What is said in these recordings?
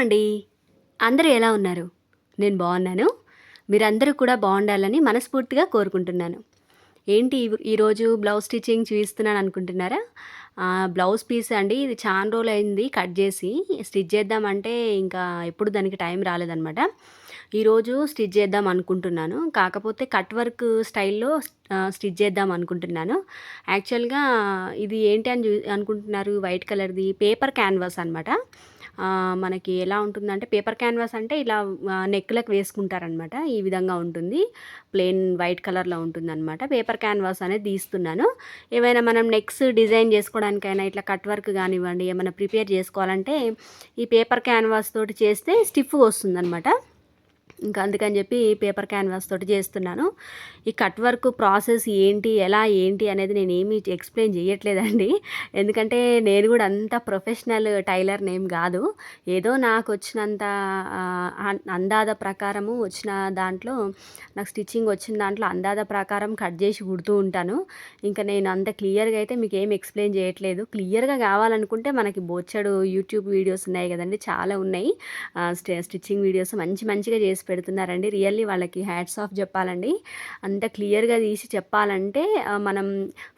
అండి. అందరూ ఎలా ఉన్నారు? నేను బాగున్నాను. మీరందరూ కూడా బాగుండాలని మనస్ఫూర్తిగా కోరుకుంటున్నాను. ఏంటి ఈరోజు బ్లౌజ్ స్టిచ్చింగ్ చూపిస్తున్నాను అనుకుంటున్నారా? బ్లౌజ్ పీస్ అండి ఇది చాలా రోజులు అయింది కట్ చేసి. స్టిచ్ చేద్దామంటే ఇంకా ఎప్పుడు దానికి టైం రాలేదనమాట ఈరోజు స్టిచ్ చేద్దాం అనుకుంటున్నాను. కాకపోతే కట్ వర్క్ స్టైల్లో స్టిచ్ చేద్దాం అనుకుంటున్నాను. యాక్చువల్గా ఇది ఏంటి అని చూ అనుకుంటున్నారు? వైట్ కలర్ది పేపర్ క్యాన్వాస్ అనమాట మనకి ఎలా ఉంటుందంటే పేపర్ క్యాన్వాస్ అంటే ఇలా నెక్లకు వేసుకుంటారనమాట. ఈ విధంగా ఉంటుంది. ప్లెయిన్ వైట్ కలర్లో ఉంటుందన్నమాట పేపర్ క్యాన్వాస్ అనేది తీస్తున్నాను. ఏమైనా మనం నెక్స్ డిజైన్ చేసుకోవడానికైనా ఇట్లా కట్ వర్క్ కానివ్వండి ఏమైనా ప్రిపేర్ చేసుకోవాలంటే ఈ పేపర్ క్యాన్వాస్ తోటి చేస్తే స్టిఫ్గా వస్తుందన్నమాట ఇంకా అందుకని చెప్పి పేపర్ క్యాన్వాస్ తోటి చేస్తున్నాను. ఈ కట్ వర్క్ ప్రాసెస్ ఏంటి ఎలా ఏంటి అనేది నేను ఏమీ ఎక్స్ప్లెయిన్ చేయట్లేదండి ఎందుకంటే నేను కూడా అంత ప్రొఫెషనల్ టైలర్ నేమ్ కాదు. ఏదో నాకు వచ్చినంత అందాద ప్రకారము వచ్చిన దాంట్లో నాకు స్టిచ్చింగ్ వచ్చిన దాంట్లో అందాద ప్రకారం కట్ చేసి కుడుతూ ఉంటాను. ఇంకా నేను అంత క్లియర్గా అయితే మీకు ఏం ఎక్స్ప్లెయిన్ చేయట్లేదు. క్లియర్గా కావాలనుకుంటే మనకి బోచ్చడు యూట్యూబ్ వీడియోస్ ఉన్నాయి కదండి చాలా ఉన్నాయి. స్టిచ్చింగ్ వీడియోస్ మంచి మంచిగా చేసి పెడుతున్నారండి. రియల్లీ వాళ్ళకి హ్యాట్స్ ఆఫ్ చెప్పాలండి. అంత క్లియర్గా తీసి చెప్పాలంటే మనం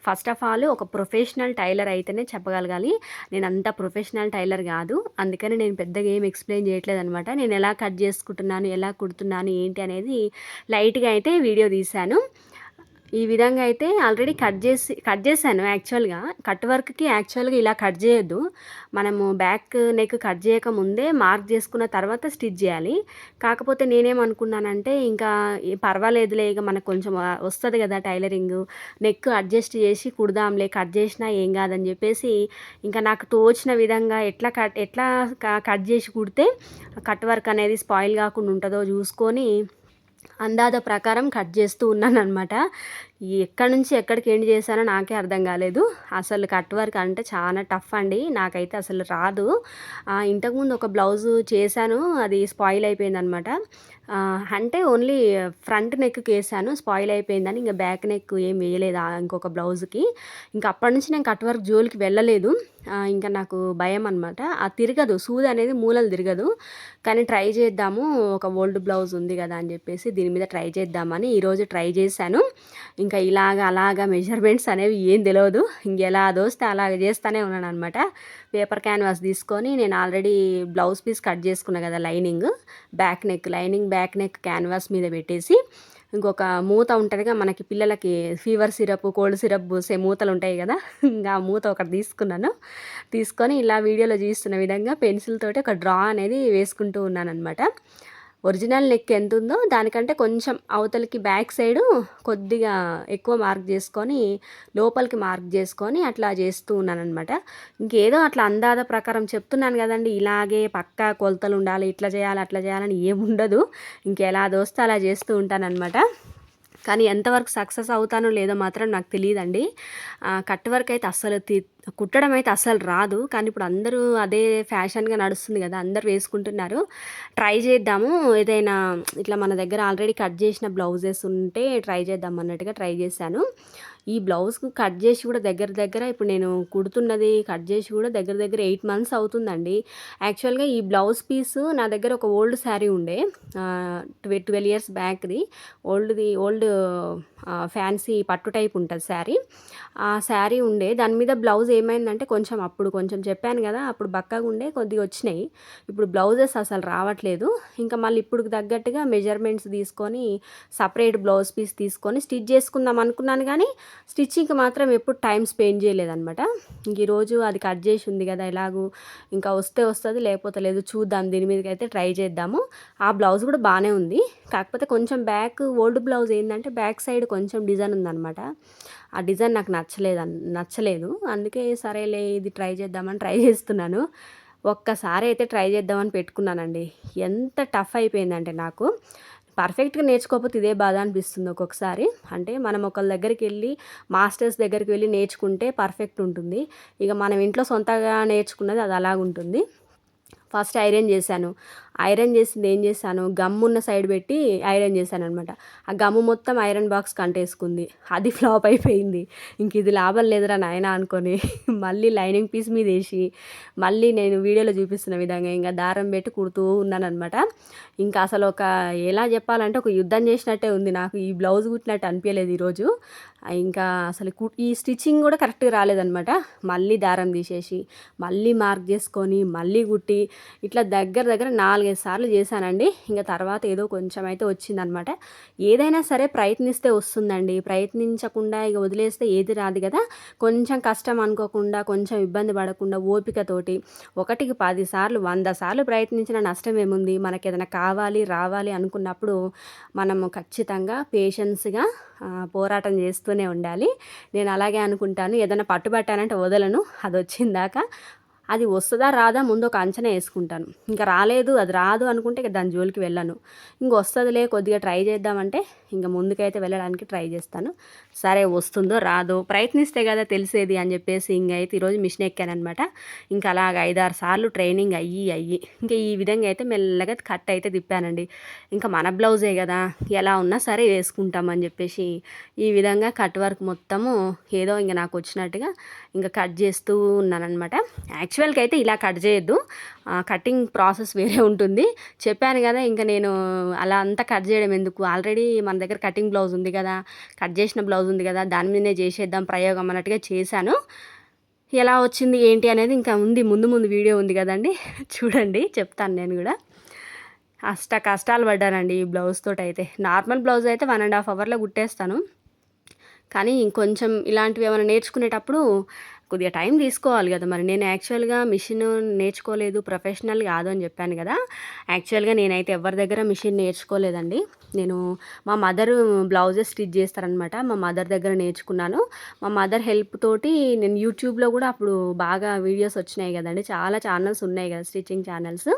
ఫస్ట్ ఆఫ్ ఆల్ ఒక ప్రొఫెషనల్ టైలర్ అయితేనే చెప్పగలగాలి. నేను అంత ప్రొఫెషనల్ టైలర్ కాదు. అందుకని నేను పెద్దగా ఏం ఎక్స్ప్లెయిన్ చేయట్లేదు అనమాట నేను ఎలా కట్ చేసుకుంటున్నాను ఎలా కుడుతున్నాను ఏంటి అనేది లైట్గా అయితే వీడియో తీశాను. ఈ విధంగా అయితే ఆల్రెడీ కట్ చేసి కట్ చేశాను యాక్చువల్గా. కట్ వర్క్కి యాక్చువల్గా ఇలా కట్ చేయొద్దు. మనము బ్యాక్ నెక్ కట్ చేయక ముందే మార్క్ చేసుకున్న తర్వాత స్టిచ్ చేయాలి. కాకపోతే నేనేమనుకున్నానంటే ఇంకా పర్వాలేదులే ఇక మనకు కొంచెం వస్తుంది కదా టైలరింగ్. నెక్ అడ్జస్ట్ చేసి కుడదాంలే కట్ చేసినా ఏం కాదని చెప్పేసి ఇంకా నాకు తోచిన విధంగా ఎట్లా కట్ ఎట్లా క- కట్ చేసి కుడితే కట్ వర్క్ అనేది స్పాయిల్ కాకుండా ఉంటుందో చూసుకొని అందాద ప్రకారం కట్ చేస్తూ ఉన్నాను అనమాట ఎక్కడి నుంచి ఎక్కడికి ఎండ్ చేశానో నాకే అర్థం కాలేదు. అసలు కట్ వర్క్ అంటే చాలా టఫ్ అండి. నాకైతే అసలు రాదు. ఇంతకుముందు ఒక బ్లౌజ్ చేశాను. అది స్పాయిల్ అయిపోయింది అనమాట అంటే ఓన్లీ ఫ్రంట్ నెక్ వేసాను స్పాయిల్ అయిపోయిందని ఇంకా బ్యాక్ నెక్ ఏం వేయలేదు ఇంకొక బ్లౌజ్కి. ఇంకా అప్పటి నుంచి నేను కట్ వర్క్ జోలికి వెళ్ళలేదు. ఇంకా నాకు భయం అనమాట. ఆ తిరగదు. సూది అనేది మూలలు తిరగదు. కానీ ట్రై చేద్దాము. ఒక ఓల్డ్ బ్లౌజ్ ఉంది కదా అని చెప్పేసి దీని మీద ట్రై చేద్దామని ఈరోజు ట్రై చేశాను. ఇంకా ఇంకా ఇలాగ అలాగ మెజర్మెంట్స్ అనేవి ఏం తెలియదు ఇంకెలా దోస్తే అలాగ చేస్తూనే ఉన్నాను అనమాట పేపర్ క్యాన్వాస్ తీసుకొని నేను ఆల్రెడీ బ్లౌజ్ పీస్ కట్ చేసుకున్నా కదా lining. Back neck lining back neck canvas మీద పెట్టేసి ఇంకొక మూత ఉంటుందిగా మనకి పిల్లలకి ఫీవర్ సిరప్ కోల్డ్ సిరప్ పూసే మూతలు ఉంటాయి కదా. ఇంకా ఆ మూత ఒకటి తీసుకున్నాను. తీసుకొని ఇలా వీడియోలో చూస్తున్న విధంగా పెన్సిల్ తోటి ఒక డ్రా అనేది వేసుకుంటూ ఉన్నాను అనమాట ఒరిజినల్ నెక్ ఎంత ఉందో దానికంటే కొంచెం అవతలకి బ్యాక్ సైడ్ కొద్దిగా ఎక్కువ మార్క్ చేసుకొని లోపలికి మార్క్ చేసుకొని అట్లా చేస్తూ ఉన్నాను అనమాట ఇంకేదో అట్లా అందాద ప్రకారం చెప్తున్నాను కదండి ఇలాగే పక్కా కొలతలు ఉండాలి ఇట్లా చేయాలి అట్లా చేయాలని ఏముండదు. ఇంకెలా దోస్తే అలా చేస్తూ ఉంటానన్నమాట. కానీ ఎంతవరకు సక్సెస్ అవుతానో లేదో మాత్రం నాకు తెలియదండి కట్ వర్క్ అయితే అస్సలు తి కుట్టడం అయితే అస్సలు రాదు. కానీ ఇప్పుడు అందరూ అదే ఫ్యాషన్గా నడుస్తుంది కదా అందరూ వేసుకుంటున్నారు. ట్రై చేద్దాము. ఏదైనా ఇట్లా మన దగ్గర ఆల్రెడీ కట్ చేసిన బ్లౌజెస్ ఉంటే ట్రై చేద్దాం అన్నట్టుగా ట్రై చేశాను. ఈ బ్లౌజ్కు కట్ చేసి కూడా దగ్గర దగ్గర ఇప్పుడు నేను కుడుతున్నది కట్ చేసి కూడా దగ్గర దగ్గర ఎయిట్ మంత్స్ అవుతుందండి. యాక్చువల్గా ఈ బ్లౌజ్ పీస్ నా దగ్గర ఒక ఓల్డ్ శారీ ఉండే. ట్వె ట్వెల్వ్ ఇయర్స్ బ్యాక్ది ఓల్డ్ది ఓల్డ్ ఫ్యాన్సీ పట్టు టైప్ ఉంటుంది శారీ. ఆ శారీ ఉండే. దాని మీద బ్లౌజ్ ఏమైందంటే కొంచెం అప్పుడు కొంచెం చెప్పాను కదా అప్పుడు బక్కగా ఉండే కొద్దిగా వచ్చినాయి. ఇప్పుడు బ్లౌజెస్ అసలు రావట్లేదు. ఇంకా మళ్ళీ ఇప్పుడు తగ్గట్టుగా మెజర్మెంట్స్ తీసుకొని సపరేట్ బ్లౌజ్ పీస్ తీసుకొని స్టిచ్ చేసుకుందాం అనుకున్నాను కానీ స్టిచ్చింగ్కి మాత్రం ఎప్పుడు టైం స్పెండ్ చేయలేదనమాట ఇంక ఈరోజు అది కట్ చేసి ఉంది కదా ఎలాగూ ఇంకా వస్తే వస్తుంది లేకపోతే లేదు చూద్దాం దీని మీదకి అయితే ట్రై చేద్దాము. ఆ బ్లౌజ్ కూడా బాగానే ఉంది. కాకపోతే కొంచెం బ్యాక్ ఓల్డ్ బ్లౌజ్ ఏంటంటే బ్యాక్ సైడ్ కొంచెం డిజైన్ ఉందన్నమాట. ఆ డిజైన్ నాకు నచ్చలేదు నచ్చలేదు. అందుకే సరేలే ఇది ట్రై చేద్దామని ట్రై చేస్తున్నాను. ఒక్కసారి అయితే ట్రై చేద్దామని పెట్టుకున్నానండి. ఎంత టఫ్ అయిపోయిందంటే నాకు. పర్ఫెక్ట్గా నేర్చుకోకపోతే ఇదే బాధ అనిపిస్తుంది ఒక్కొక్కసారి. అంటే మనం ఒకళ్ళ దగ్గరికి వెళ్ళి మాస్టర్స్ దగ్గరికి వెళ్ళి నేర్చుకుంటే పర్ఫెక్ట్ ఉంటుంది. ఇక మనం ఇంట్లో సొంతగా నేర్చుకున్నది అది అలాగుంటుంది. ఫస్ట్ ఐరన్ చేశాను. ఐరన్ చేసింది ఏం చేశాను గమ్ ఉన్న సైడ్ పెట్టి ఐరన్ చేశాను అనమాట ఆ గమ్ము మొత్తం ఐరన్ బాక్స్ కంటేసుకుంది. అది ఫ్లాప్ అయిపోయింది. ఇంక ఇది లాభం లేదురా నాయన అనుకొని మళ్ళీ లైనింగ్ పీస్ మీద వేసి మళ్ళీ నేను వీడియోలో చూపిస్తున్న విధంగా ఇంకా దారం పెట్టి కుడుతూ ఉన్నాను అనమాట ఇంకా అసలు ఒక ఎలా చెప్పాలంటే ఒక యుద్ధం చేసినట్టే ఉంది నాకు. ఈ బ్లౌజ్ కుట్టినట్టు అనిపించలేదు ఈరోజు. ఇంకా అసలు కు- ఈ స్టిచ్చింగ్ కూడా కరెక్ట్గా రాలేదనమాట మళ్ళీ దారం తీసేసి మళ్ళీ మార్క్ చేసుకొని మళ్ళీ కుట్టి ఇట్లా దగ్గర దగ్గర నాలుగు నాలుగైదు సార్లు చేశానండి. ఇంకా తర్వాత ఏదో కొంచెం అయితే వచ్చిందనమాట. ఏదైనా సరే ప్రయత్నిస్తే వస్తుందండి. ప్రయత్నించకుండా ఇక వదిలేస్తే ఏది రాదు కదా. కొంచెం కష్టం అనుకోకుండా కొంచెం ఇబ్బంది పడకుండా ఓపికతోటి ఒకటికి పది సార్లు వంద సార్లు ప్రయత్నించిన నష్టం ఏముంది? మనకి ఏదైనా కావాలి రావాలి అనుకున్నప్పుడు మనము ఖచ్చితంగా పేషెన్స్గా పోరాటం చేస్తూనే ఉండాలి. నేను అలాగే అనుకుంటాను. ఏదైనా పట్టుబట్టానంటే వదలను. అది వచ్చిందాక అది వస్తుందా రాదా ముందు ఒక అంచనా వేసుకుంటాను. ఇంకా రాలేదు అది రాదు అనుకుంటే ఇక దాని జోలికి వెళ్ళను. ఇంక వస్తుందిలే కొద్దిగా ట్రై చేద్దామంటే ఇంకా ముందుకైతే వెళ్ళడానికి ట్రై చేస్తాను. సరే వస్తుందో రాదో ప్రయత్నిస్తే కదా తెలిసేది అని చెప్పేసి ఇంక అయితే ఈరోజు మిషన్ ఎక్కానమాట ఇంకా అలాగ ఐదారు సార్లు ట్రైనింగ్ అయ్యి అయ్యి. ఇంకా ఈ విధంగా అయితే మెల్లగా కట్ అయితే తిప్పానండి. ఇంకా మన బ్లౌజే కదా ఎలా ఉన్నా సరే వేసుకుంటామని చెప్పేసి ఈ విధంగా కట్ వర్క్ మొత్తము ఏదో ఇంకా నాకు వచ్చినట్టుగా ఇంకా కట్ చేస్తూ ఉన్నానమాట యాక్చువల్గా అయితే ఇలా కట్ చేయొద్దు. ఆ, కటింగ్ ప్రాసెస్ వేరే ఉంటుంది. చెప్పాను కదా ఇంకా నేను అలా అంతా కట్ చేయడం ఎందుకు? ఆల్రెడీ మన దగ్గర కటింగ్ బ్లౌజ్ ఉంది కదా కట్ చేసిన బ్లౌజ్ ఉంది కదా దాని మీదనే చేసేద్దాం ప్రయోగం అన్నట్టుగా చేశాను. ఎలా వచ్చింది ఏంటి అనేది ఇంకా ఉంది ముందు ముందు వీడియో ఉంది కదండి. చూడండి చెప్తాను నేను కూడా. అష్ట కష్టాలు పడ్డానండి ఈ బ్లౌజ్ తోటి అయితే నార్మల్ బ్లౌజ్ అయితే వన్ అండ్ హాఫ్ అవర్లో కుట్టేస్తాను. కానీ ఇంకొంచెం ఇలాంటివి ఏమైనా నేర్చుకునేటప్పుడు కొద్దిగా టైం తీసుకోవాలి కదా. మరి నేను యాక్చువల్గా మిషన్ నేర్చుకోలేదు ప్రొఫెషనల్ కాదు అని చెప్పాను కదా. యాక్చువల్గా నేనైతే ఎవరి దగ్గర మిషన్ నేర్చుకోలేదండి. నేను మా మదర్ బ్లౌజెస్ స్టిచ్ చేస్తారనమాట. మా మదర్ దగ్గర నేర్చుకున్నాను. మా మదర్ హెల్ప్ తోటి నేను యూట్యూబ్లో కూడా అప్పుడు బాగా వీడియోస్ వచ్చినాయి కదండి. చాలా ఛానల్స్ ఉన్నాయి కదా స్టిచ్చింగ్ ఛానల్స్.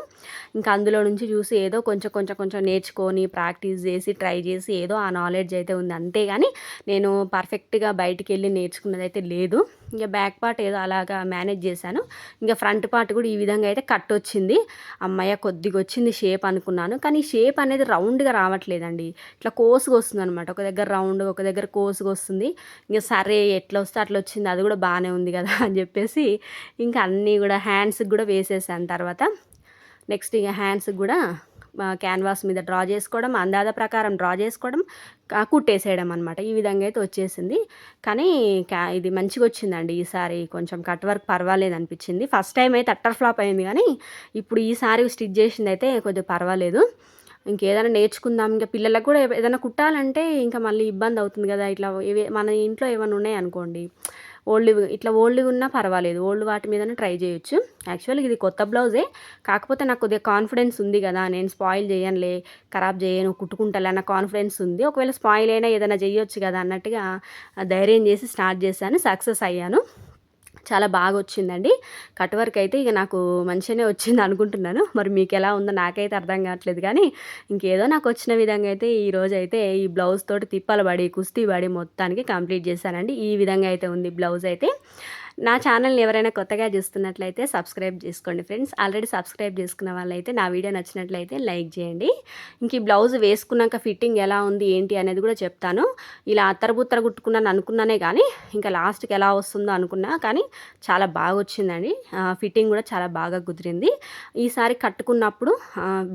ఇంకా అందులో నుంచి చూసి ఏదో కొంచెం కొంచెం కొంచెం నేర్చుకొని ప్రాక్టీస్ చేసి ట్రై చేసి ఏదో ఆ నాలెడ్జ్ అయితే ఉంది. అంతేగాని నేను పర్ఫెక్ట్గా బయటికి వెళ్ళి నేర్చుకున్నది అయితే లేదు. ఇంకా బ్యాక్ పార్ట్ ఏదో అలాగా మేనేజ్ చేశాను. ఇంకా ఫ్రంట్ పార్ట్ కూడా ఈ విధంగా అయితే కట్ వచ్చింది. అమ్మయ్య కొద్దిగా వచ్చింది షేప్ అనుకున్నాను. కానీ షేప్ అనేది రౌండ్గా రావట్లేదండి. ఇట్లా కోసుగా వస్తుంది అనమాట ఒక దగ్గర రౌండ్ ఒక దగ్గర కోసుగా వస్తుంది ఇంకా సరే ఎట్లా వస్తే అట్లా వచ్చింది అది కూడా బాగానే ఉంది కదా అని చెప్పేసి ఇంకా అన్నీ కూడా హ్యాండ్స్కి కూడా వేసేసాను తర్వాత. నెక్స్ట్ ఇక హ్యాండ్స్కి కూడా క్యాన్వాస్ మీద డ్రా చేసుకోవడం అందాద ప్రకారం డ్రా చేసుకోవడం కుట్టేసేయడం అనమాట ఈ విధంగా అయితే వచ్చేసింది. కానీ క్యా- ఇది మంచిగా వచ్చిందండి ఈసారి కొంచెం కట్ వర్క్ పర్వాలేదు అనిపించింది. ఫస్ట్ టైం అయితే అట్టర్ ఫ్లాప్ అయింది కానీ ఇప్పుడు ఈసారి స్టిచ్ చేసింది అయితే కొద్దిగా పర్వాలేదు. ఇంకేదైనా నేర్చుకుందాం. ఇంకా పిల్లలకు కూడా ఏదైనా కుట్టాలంటే ఇంకా మళ్ళీ ఇబ్బంది అవుతుంది కదా. ఇట్లా ఇవే మన ఇంట్లో ఏమైనా ఉన్నాయి అనుకోండి ఓల్డ్ ఇట్లా ఓల్డ్ ఉన్నా పర్వాలేదు. ఓల్డ్ వాటి మీదనే ట్రై చేయొచ్చు. యాక్చువల్గా ఇది కొత్త బ్లౌజే. కాకపోతే నాకు కొద్దిగా కాన్ఫిడెన్స్ ఉంది కదా నేను స్పాయిల్ చేయనులే ఖరాబ్ చేయను కుట్టుకుంటాలే అన్న కాన్ఫిడెన్స్ ఉంది. ఒకవేళ స్పాయిల్ అయినా ఏదైనా చేయొచ్చు కదా అన్నట్టుగా ధైర్యం చేసి స్టార్ట్ చేశాను సక్సెస్ అయ్యాను. చాలా బాగా వచ్చిందండి కట్ వర్క్ అయితే ఇక నాకు మంచిగానే వచ్చింది అనుకుంటున్నాను. మరి మీకు ఎలా ఉందో నాకైతే అర్థం కావట్లేదు కానీ ఇంకేదో నాకు వచ్చిన విధంగా అయితే ఈ రోజు అయితే ఈ బ్లౌజ్ తోటి తిప్పలు పడి కుస్తీ పడి మొత్తానికి కంప్లీట్ చేశానండి. ఈ విధంగా అయితే ఉంది బ్లౌజ్ అయితే. నా ఛానల్ని ఎవరైనా కొత్తగా చూస్తున్నట్లయితే సబ్స్క్రైబ్ చేసుకోండి ఫ్రెండ్స్. ఆల్రెడీ సబ్స్క్రైబ్ చేసుకున్న వాళ్ళైతే నా వీడియో నచ్చినట్లయితే లైక్ చేయండి. ఇంక ఈ బ్లౌజ్ వేసుకున్నాక ఫిట్టింగ్ ఎలా ఉంది ఏంటి అనేది కూడా చెప్తాను. ఇలా అత్తరబుత్తర కుట్టుకున్నాను అనుకున్నానే కానీ ఇంకా లాస్ట్కి ఎలా వస్తుందో అనుకున్నా కానీ చాలా బాగా వచ్చిందండి. ఫిట్టింగ్ కూడా చాలా బాగా కుదిరింది. ఈసారి కట్టుకున్నప్పుడు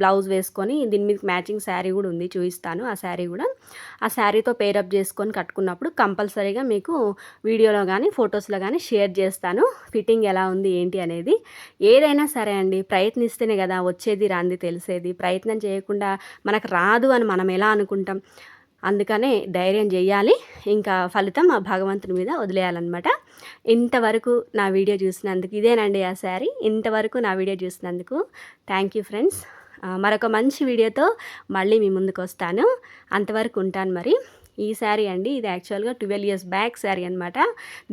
బ్లౌజ్ వేసుకొని దీని మీద మ్యాచింగ్ శారీ కూడా ఉంది చూపిస్తాను ఆ శారీ కూడా. ఆ శారీతో పేరప్ చేసుకొని కట్టుకున్నప్పుడు కంపల్సరీగా మీకు వీడియోలో కానీ ఫొటోస్లో కానీ షేర్ చేస్తాను. ఫిట్టింగ్ ఎలా ఉంది ఏంటి అనేది. ఏదైనా సరే అండి ప్రయత్నిస్తేనే కదా వచ్చేది రాంది తెలిసేది. ప్రయత్నం చేయకుండా మనకు రాదు అని మనం ఎలా అనుకుంటాం? అందుకనే ధైర్యం చేయాలి. ఇంకా ఫలితం ఆ భగవంతుని మీద వదిలేయాలన్నమాట. ఇంతవరకు నా వీడియో చూసినందుకు ఇదేనండి ఆ శారీ. ఇంతవరకు నా వీడియో చూసినందుకు థ్యాంక్ యూ ఫ్రెండ్స్. మరొక మంచి వీడియోతో మళ్ళీ మీ ముందుకు వస్తాను. అంతవరకు ఉంటాను మరి. ఈ శారీ అండి. ఇది యాక్చువల్గా ట్వెల్వ్ ఇయర్స్ బ్యాక్ శారీ అనమాట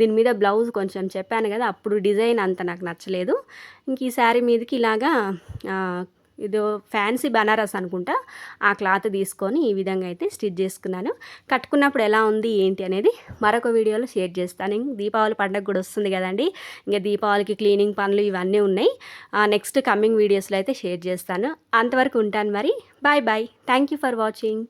దీని మీద బ్లౌజ్ కొంచెం చెప్పాను కదా అప్పుడు డిజైన్ అంత నాకు నచ్చలేదు. ఇంక ఈ శారీ మీదకి ఇలాగా ఇది ఫ్యాన్సీ బనారస్ అనుకుంటా ఆ క్లాత్ తీసుకొని ఈ విధంగా అయితే స్టిచ్ చేసుకున్నాను. కట్టుకున్నప్పుడు ఎలా ఉంది ఏంటి అనేది మరొక వీడియోలో షేర్ చేస్తాను. ఇంక దీపావళి పండుగ కూడా వస్తుంది కదండి ఇంకా దీపావళికి క్లీనింగ్ పనులు ఇవన్నీ ఉన్నాయి. నెక్స్ట్ కమింగ్ వీడియోస్లో అయితే షేర్ చేస్తాను. అంతవరకు ఉంటాను మరి. Bye bye. Thank you for watching.